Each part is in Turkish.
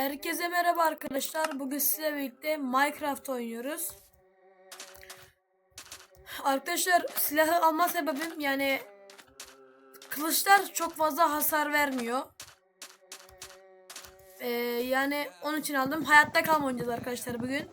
Herkese merhaba arkadaşlar. Bugün sizle birlikte Minecraft oynuyoruz. Arkadaşlar silahı alma sebebim yani kılıçlar çok fazla hasar vermiyor. Ee, yani onun için aldım. Hayatta kalma arkadaşlar bugün.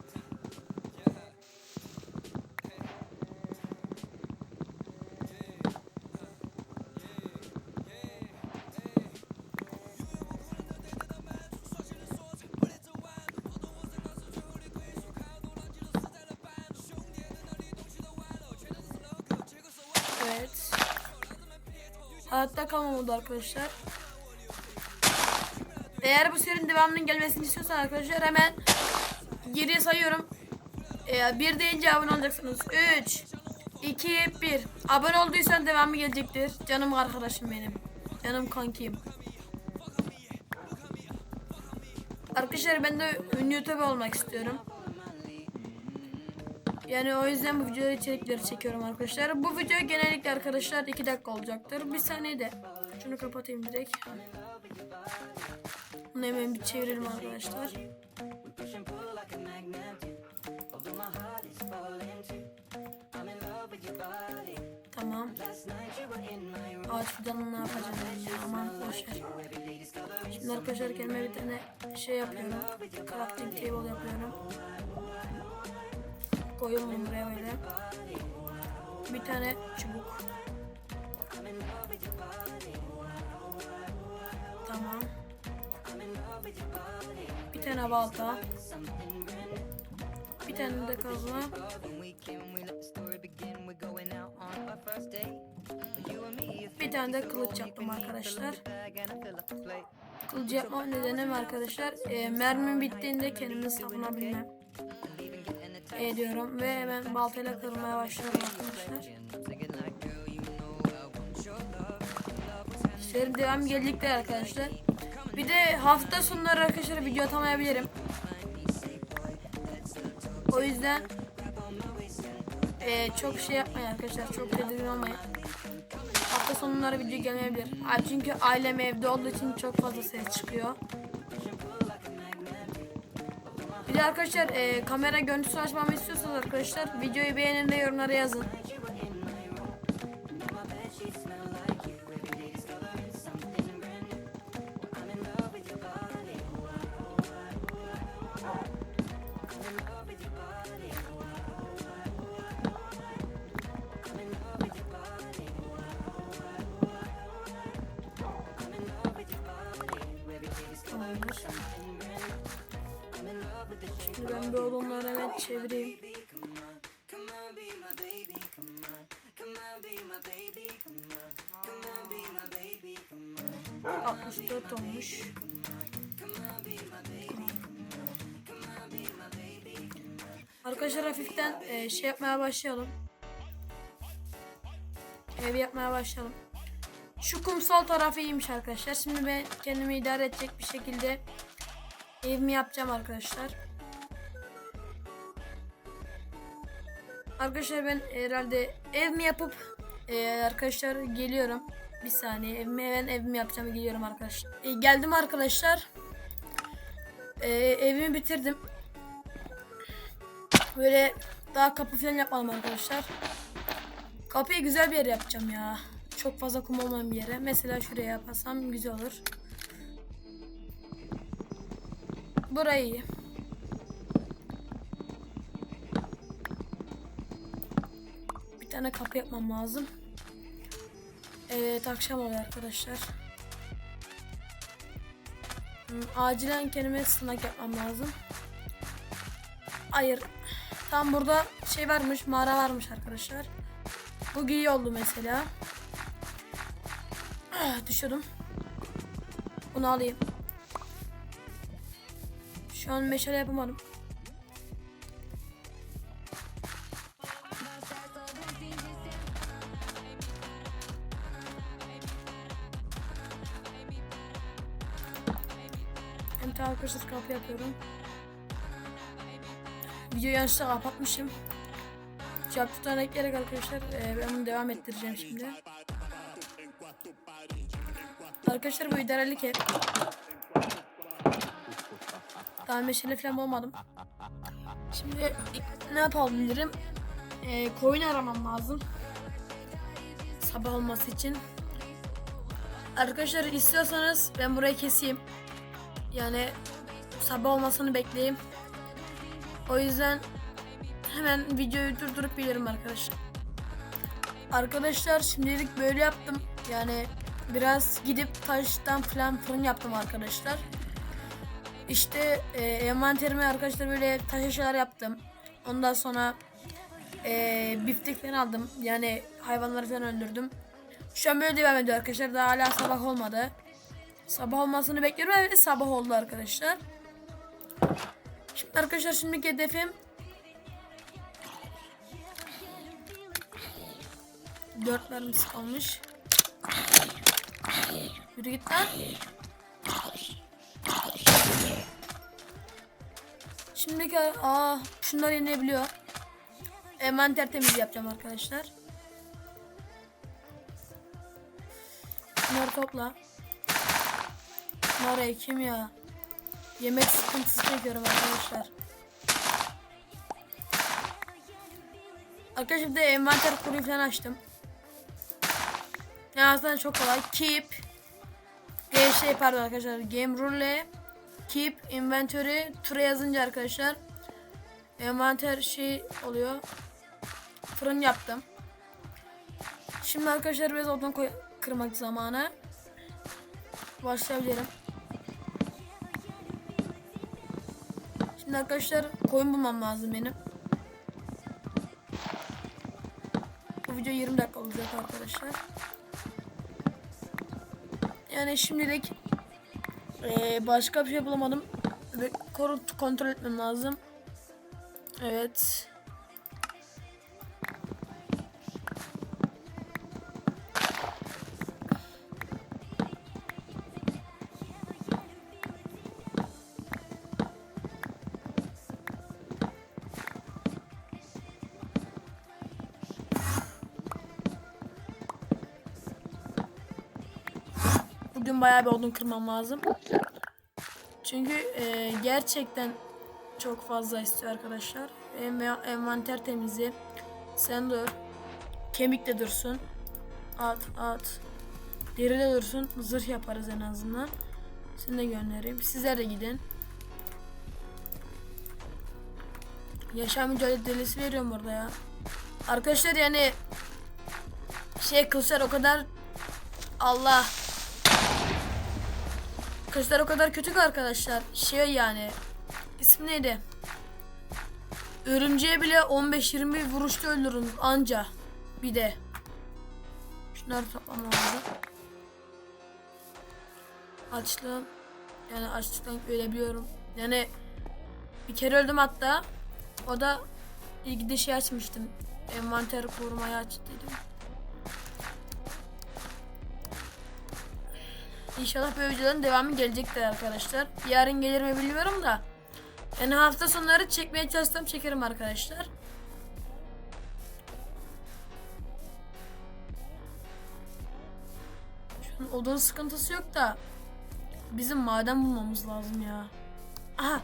Hayatta kalma modu arkadaşlar. Eğer bu serinin devamının gelmesini istiyorsan arkadaşlar hemen geriye sayıyorum. Ee, bir deyince abone olacaksınız. 3 2 1 Abone olduysan devamı gelecektir. Canım arkadaşım benim. Canım kankim. Arkadaşlar ben de ünlü YouTuber olmak istiyorum. Yani o yüzden bu videoda içerikleri çekiyorum arkadaşlar. Bu video genellikle arkadaşlar 2 dakika olacaktır. Bir saniye de şunu kapatayım direkt. Bunu hemen bir çevirelim arkadaşlar. Tamam. Ağaç fidanını ne yapacağım ya aman boşver. Şimdi arkadaşlar kendime bir tane şey yapıyorum. Crafting table yapıyorum. Koyuyorum buraya böyle. Bir tane çubuk. Tamam. Bir tane balta. Bir tane de kazma. Bir tane de kılıç yaptım arkadaşlar. Kılıç yapma nedenim arkadaşlar. E, mermim bittiğinde kendimi savunabilmem. Ediyorum ve hemen baltayla kırmaya başlıyorum arkadaşlar. Serim devam geldikler arkadaşlar. Bir de hafta sonları arkadaşlar video atamayabilirim. O yüzden eee, çok şey yapmayın arkadaşlar. Çok tedirgin olmayın. Hafta sonları video gelmeyebilir. Çünkü ailem evde olduğu için çok fazla ses çıkıyor. Bir de arkadaşlar eee, kamera görüntüsü açmamı istiyorsanız arkadaşlar videoyu beğenin ve yorumlara yazın. Çevireyim. Altmış dört olmuş. Arkadaşlar hafiften e, şey yapmaya başlayalım. Ev yapmaya başlayalım. Şu kumsal tarafı iyiymiş arkadaşlar. Şimdi ben kendimi idare edecek bir şekilde evimi yapacağım arkadaşlar. Arkadaşlar ben herhalde evimi yapıp e, arkadaşlar geliyorum. Bir saniye evimi ben evimi yapacağım geliyorum arkadaşlar. E, geldim arkadaşlar. E, evimi bitirdim. Böyle daha kapı falan yapmadım arkadaşlar. Kapıyı güzel bir yere yapacağım ya. Çok fazla kum olmayan bir yere. Mesela şuraya yaparsam güzel olur. Burayı tane kapı yapmam lazım. Evet akşam oluyor arkadaşlar. Hmm, acilen kendime sınak yapmam lazım. Hayır. Tam burada şey varmış, mağara varmış arkadaşlar. Bu iyi oldu mesela. Ah, Düşürdüm. Bunu alayım. Şu an meşale yapamadım. Arkadaşlar kapı yapıyorum. Videoyu yanlışlıkla kapatmışım. Tutan ekleyerek arkadaşlar e, ben bunu devam ettireceğim şimdi. Arkadaşlar bu idarelik ev. Daha meşale falan olmadım. Şimdi ne yapabilirim? Ee, koyun aramam lazım. Sabah olması için. Arkadaşlar istiyorsanız ben burayı keseyim. Yani sabah olmasını bekleyeyim. O yüzden hemen videoyu durdurup bilirim arkadaşlar. Arkadaşlar şimdilik böyle yaptım. Yani biraz gidip taştan falan fırın yaptım arkadaşlar. İşte e, envanterime arkadaşlar böyle taş eşyalar yaptım. Ondan sonra e, biftek falan aldım. Yani hayvanları falan öldürdüm. Şu an böyle devam ediyor arkadaşlar. Daha hala sabah olmadı. Sabah olmasını bekliyorum. Evet sabah oldu arkadaşlar. Şimdi arkadaşlar şimdiki hedefim Dört mermisi kalmış. Yürü git lan. Şimdiki aa şunlar yenilebiliyor. Envanter temizliği yapacağım arkadaşlar. Bunları topla. Bunları ekim ya. Yemek sıkıntısı çekiyorum arkadaşlar. Arkadaşlar bir de envanter kuruyu falan açtım. Yani aslında çok kolay. Keep şey pardon arkadaşlar. Game rule Keep inventory tura yazınca arkadaşlar envanter şey oluyor. Fırın yaptım. Şimdi arkadaşlar biraz odun koy kırmak zamanı. Başlayabilirim. Şimdi arkadaşlar koyun bulmam lazım benim. Bu video 20 dakika olacak arkadaşlar. Yani şimdilik eee, başka bir şey bulamadım. Ve koru- kontrol etmem lazım. Evet. Bugün bayağı bir odun kırmam lazım. Çünkü e, gerçekten çok fazla istiyor arkadaşlar. Env- envanter temizliği. Sen dur. Kemik de dursun. At at. Deri de dursun. Zırh yaparız en azından. Seni de göndereyim. Sizler de gidin. Yaşam mücadelesi veriyorum burada ya. Arkadaşlar yani şey kılıçlar o kadar Allah Kılıçlar o kadar kötü ki arkadaşlar. Şey yani ismi neydi? Örümceğe bile 15-20 vuruşta öldürürüm anca. Bir de. Şunları toplamam lazım. Açlığım. Yani açlıktan ölebiliyorum. Yani bir kere öldüm hatta. O da ilgide şey açmıştım. Envanter korumayı aç İnşallah böyle videoların devamı gelecektir arkadaşlar. Yarın gelir mi bilmiyorum da. Yani hafta sonları çekmeye çalışsam çekerim arkadaşlar. Şu an odun sıkıntısı yok da. Bizim maden bulmamız lazım ya. Aha.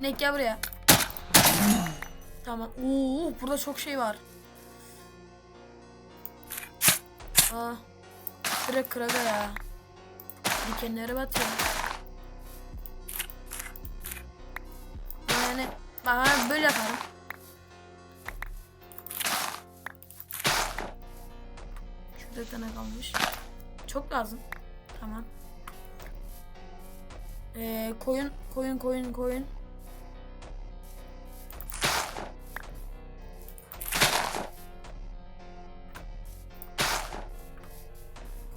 Ne gel buraya. Tamam. Oo, burada çok şey var. Aa. Direkt kıraga ya. Dikenlere batıyor. Yani bana böyle yaparım. Şurada tane kalmış. Çok lazım. Tamam. Ee, koyun, koyun, koyun, koyun.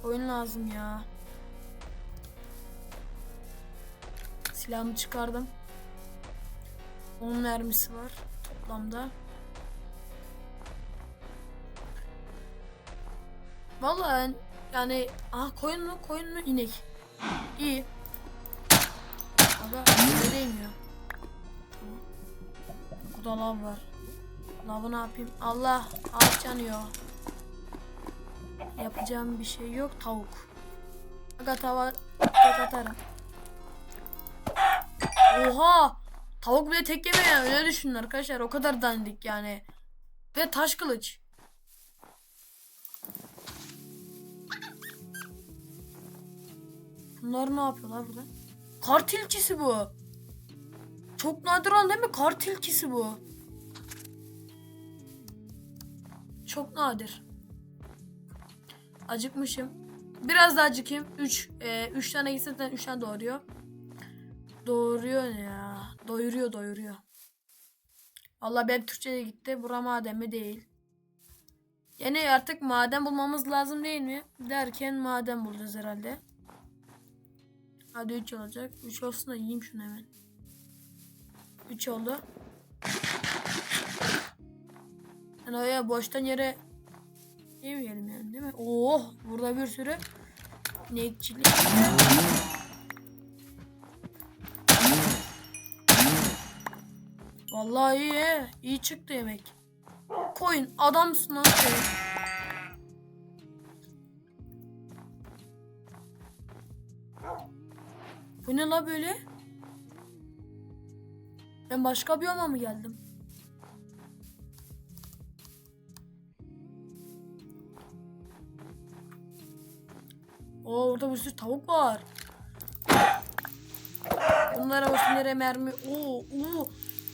Koyun lazım ya. Silahımı çıkardım. 10 mermisi var toplamda. Vallahi yani ah koyun mu koyun mu inek. İyi. Aga ya. Tamam. Burada lav var. Lavı ne yapayım? Allah ağaç yanıyor. Yapacağım bir şey yok tavuk. Aga tava atarım. Oha! Tavuk bile tek yemeyen öyle düşünün arkadaşlar. O kadar dandik yani. Ve taş kılıç. Bunlar ne yapıyorlar burada? Kar tilkisi bu. Çok nadir olan değil mi? Kar tilkisi bu. Çok nadir. Acıkmışım. Biraz da acıkayım. 3 3 tane gitsin 3 tane doğuruyor. Doğuruyor ya? Doyuruyor doyuruyor. Allah ben Türkçe'ye gitti. Bura maden mi değil. Yani artık maden bulmamız lazım değil mi? Derken maden bulacağız herhalde. Hadi 3 olacak. 3 olsun da yiyeyim şunu hemen. 3 oldu. Yani öyle boştan yere yemeyelim yani değil mi? Oh burada bir sürü inekçilik. Vallahi iyi. iyi çıktı yemek. Koyun adamsın lan sen. Bu ne la böyle? Ben başka bir yoma mı geldim? Oo orada bir sürü tavuk var. Bunlara olsun yere mermi. Oo, oo.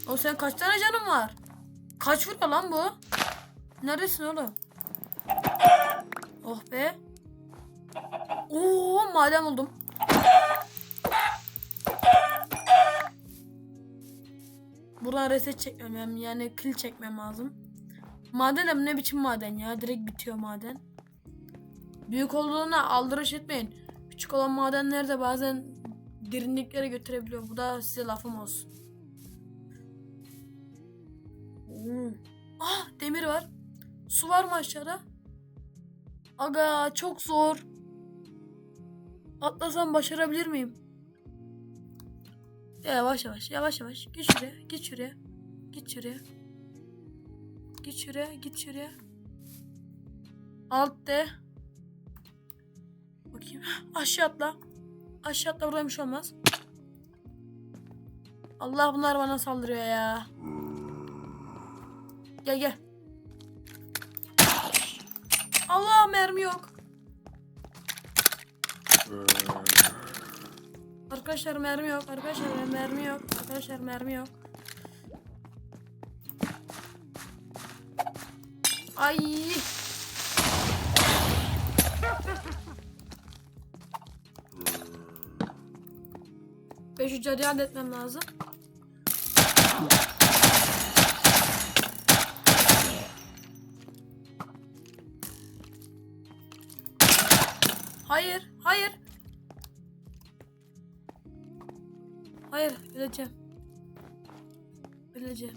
O sen kaç tane canın var? Kaç vuruyor lan bu? Neredesin oğlum? Oh be. Oo madem buldum. Buradan reset çekmem yani kill çekmem lazım. Maden ama ne biçim maden ya direkt bitiyor maden. Büyük olduğuna aldırış etmeyin. Küçük olan madenler de bazen derinliklere götürebiliyor. Bu da size lafım olsun. Oo. Ah demir var. Su var mı aşağıda? Aga çok zor. Atlasam başarabilir miyim? Yavaş yavaş yavaş yavaş. Git şuraya git şuraya. Git şuraya. Git şuraya git şuraya. Alt de. Bakayım. Aşağı atla. Aşağı atla buradan bir olmaz. Allah bunlar bana saldırıyor ya. Gel gel. Allah mermi yok. Arkadaşlar mermi yok. Arkadaşlar mermi yok. Arkadaşlar mermi yok. Ay. Şu cadı halletmem lazım. Hayır, hayır. Hayır, öleceğim. Öleceğim.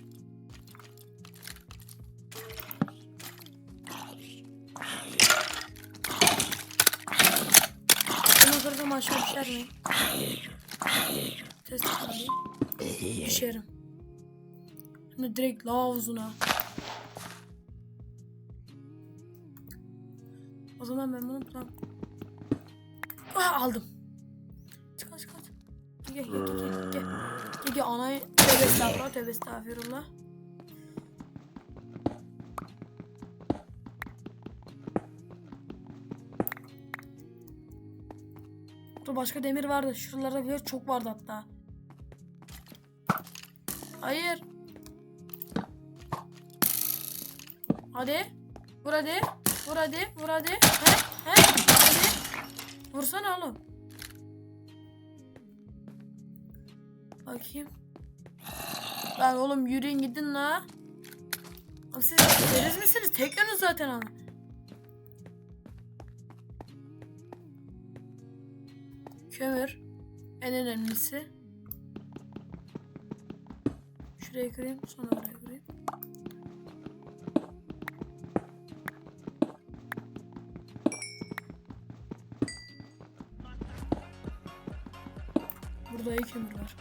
Bunu kırdım aşağı düşer miyim? Test alayım. Düşerim. Şimdi direkt lav havuzuna. O zaman ben bunu buradan Ah, aldım. Çık çık çık. Gel gel gel gel gel. Gel gel gel anayı tövbe estağfurullah tövbe estağfurullah. Burada başka demir vardı. Şuralarda bile çok vardı hatta. Hayır. Hadi. Vur hadi. Vur hadi. Vur hadi. He? He? Hadi. Vursana oğlum. Bakayım. Lan oğlum yürüyün gidin la. Siz deriz misiniz? Tek yönüz zaten ama. Kömür. En önemlisi. Şuraya kırayım sonra oraya Burada iyi kömür var.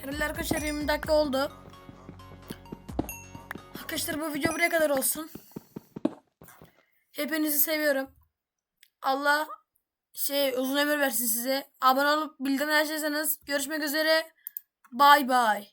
Herhalde arkadaşlar 20 dakika oldu. Arkadaşlar bu video buraya kadar olsun. Hepinizi seviyorum. Allah şey uzun ömür versin size. Abone olup bildirim açarsanız görüşmek üzere. Bay bay.